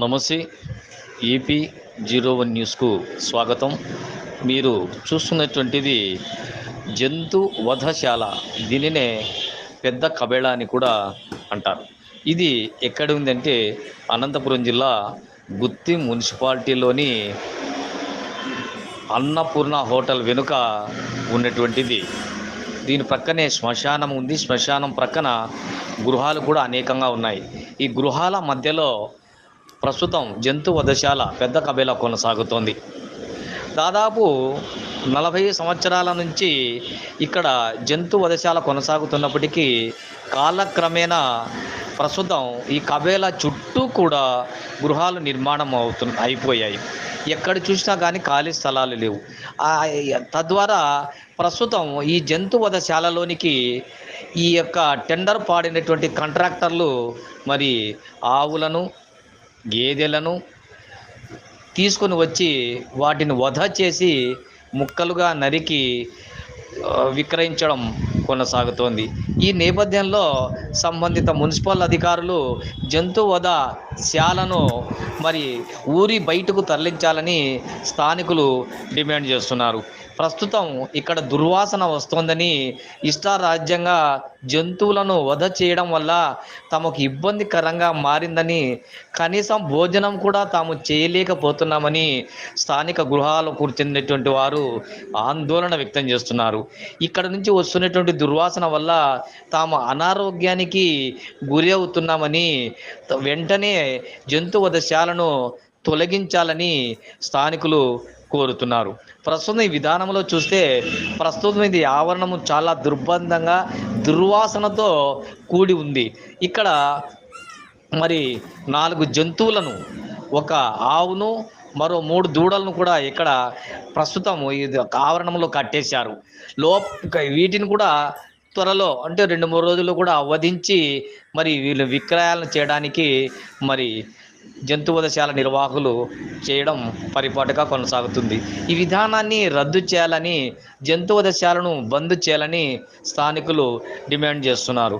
నమస్తే. AP zero one న్యూస్కు స్వాగతం. మీరు చూస్తున్నటువంటిది జంతు వధశాల దీనినే పెద్ద కబేళ అని కూడా అంటారు. ఇది ఎక్కడ ఉందంటే అనంతపురం జిల్లా గుత్తి మున్సిపాలిటీలోని అన్నపూర్ణ హోటల్ వెనుక ఉన్నటువంటిది. దీని ప్రక్కనే శ్మశానం ఉంది. శ్మశానం ప్రక్కన గృహాలు కూడా అనేకంగా ఉన్నాయి. ఈ గృహాల మధ్యలో ప్రస్తుతం జంతు వధశాల పెద్ద కబేలా కొనసాగుతోంది. దాదాపు నలభై సంవత్సరాల నుంచి ఇక్కడ జంతు వధశాల కొనసాగుతున్నప్పటికీ కాలక్రమేణా ప్రస్తుతం ఈ కబేలా చుట్టూ కూడా గృహాలు నిర్మాణం అవుతు అయిపోయాయి. ఎక్కడ చూసినా కానీ ఖాళీ స్థలాలు లేవు. తద్వారా ప్రస్తుతం ఈ జంతు వధశాలలోనికి ఈ యొక్క టెండర్ పాడినటువంటి కాంట్రాక్టర్లు మరి ఆవులను గేదెలను తీసుకొని వచ్చి వాటిని వధ చేసి ముక్కలుగా నరికి విక్రయించడం కొనసాగుతోంది. ఈ నేపథ్యంలో సంబంధిత మున్సిపల్ అధికారులు జంతు వధ శాలను మరి ఊరి బయటకు తరలించాలని స్థానికులు డిమాండ్ చేస్తున్నారు. ప్రస్తుతం ఇక్కడ దుర్వాసన వస్తోందని ఇష్టారాజ్యంగా జంతువులను వధ చేయడం వల్ల తమకు ఇబ్బందికరంగా మారిందని కనీసం భోజనం కూడా తాము చేయలేకపోతున్నామని స్థానిక గృహాలకు కూర్చున్నటువంటి వారు ఆందోళన వ్యక్తం చేస్తున్నారు. ఇక్కడ నుంచి వస్తున్నటువంటి దుర్వాసన వల్ల తాము అనారోగ్యానికి గురి అవుతున్నామని వెంటనే జంతు వధశాలను తొలగించాలని స్థానికులు కోరుతున్నారు. ప్రస్తుతం ఈ విధానంలో చూస్తే ప్రస్తుతం ఇది ఆవరణము చాలా దుర్బంధంగా దుర్వాసనతో కూడి ఉంది. ఇక్కడ మరి నాలుగు జంతువులను ఒక ఆవును మరో మూడు దూడలను కూడా ఇక్కడ ప్రస్తుతం ఇది ఒక ఆవరణంలో కట్టేశారు. లోప వీటిని కూడా త్వరలో అంటే రెండు మూడు రోజుల్లో కూడా వధించి మరి వీళ్ళు విక్రయాలను చేయడానికి మరి జంతువధశాల నిర్వాహకులు చేయడం పరిపాటుగా కొనసాగుతుంది. ఈ విధానాన్ని రద్దు చేయాలని జంతువధశాలను బంద్ చేయాలని స్థానికులు డిమాండ్ చేస్తున్నారు.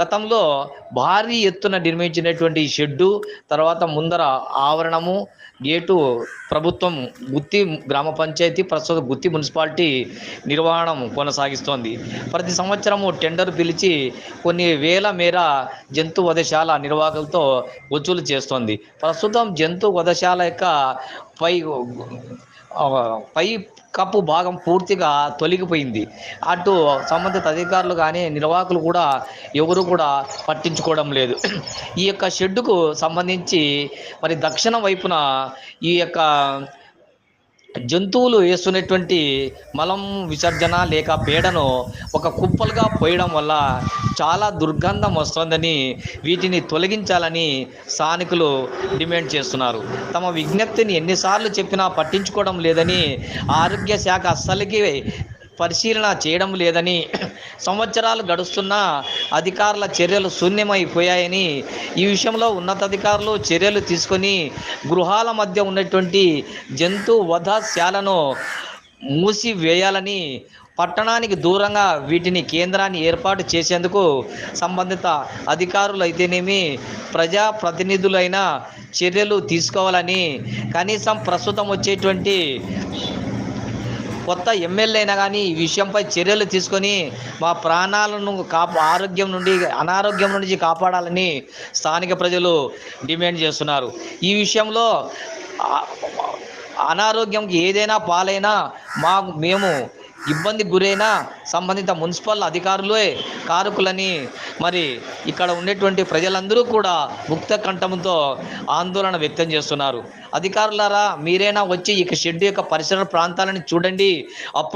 గతంలో భారీ ఎత్తున నిర్మించినటువంటి షెడ్డు తర్వాత ముందర ఆవరణము గేటు ప్రభుత్వం గుత్తి గ్రామ పంచాయతీ ప్రస్తుత గుత్తి మున్సిపాలిటీ నిర్వహణ కొనసాగిస్తోంది. ప్రతి సంవత్సరము టెండర్ పిలిచి కొన్ని వేల మేర జంతు వధశాల నిర్వాహకులతో వసూలు చేస్తోంది. ప్రస్తుతం జంతు వధశాల యొక్క పై పై కప్పు భాగం పూర్తిగా తొలగిపోయింది. అటు సంబంధిత అధికారులు కానీ నిర్వాహకులు కూడా ఎవరు కూడా పట్టించుకోవడం లేదు. ఈ యొక్క షెడ్డుకు సంబంధించి మరి దక్షిణ వైపున ఈ యొక్క జంతువులు వేస్తున్నటువంటి మలం విసర్జన లేక పేడను ఒక కుప్పలుగా పోయడం వల్ల చాలా దుర్గంధం వస్తుందని వీటిని తొలగించాలని స్థానికులు డిమాండ్ చేస్తున్నారు. తమ విజ్ఞప్తిని ఎన్నిసార్లు చెప్పినా పట్టించుకోవడం లేదని ఆరోగ్య శాఖ అస్సలకి పరిశీలన చేయడం లేదని సంవత్సరాలు గడుస్తున్నా అధికారుల చర్యలు శూన్యమైపోయాయని ఈ విషయంలో ఉన్నతాధికారులు చర్యలు తీసుకొని గృహాల మధ్య ఉన్నటువంటి జంతు వధశాలను మూసివేయాలని పట్టణానికి దూరంగా వీటిని కేంద్రాన్ని ఏర్పాటు చేసేందుకు సంబంధిత అధికారులు అయితేనేమి ప్రజాప్రతినిధులైన చర్యలు తీసుకోవాలని కనీసం ప్రస్తుతం వచ్చేటువంటి కొత్త ఎమ్మెల్యే అయినా కానీ ఈ విషయంపై చర్యలు తీసుకొని మా ప్రాణాలను కాపా ఆరోగ్యం నుండి అనారోగ్యం నుంచి కాపాడాలని స్థానిక ప్రజలు డిమాండ్ చేస్తున్నారు. ఈ విషయంలో అనారోగ్యంకి ఏదైనా పాలైనా మాకు మేము ఇబ్బంది గురైన సంబంధిత మున్సిపల్ అధికారులే కారకులని మరి ఇక్కడ ఉండేటువంటి ప్రజలందరూ కూడా ముక్త కంఠంతో ఆందోళన వ్యక్తం చేస్తున్నారు. అధికారులారా మీరైనా వచ్చి ఇక షెడ్ యొక్క పరిసర ప్రాంతాలను చూడండి. అప్పుడు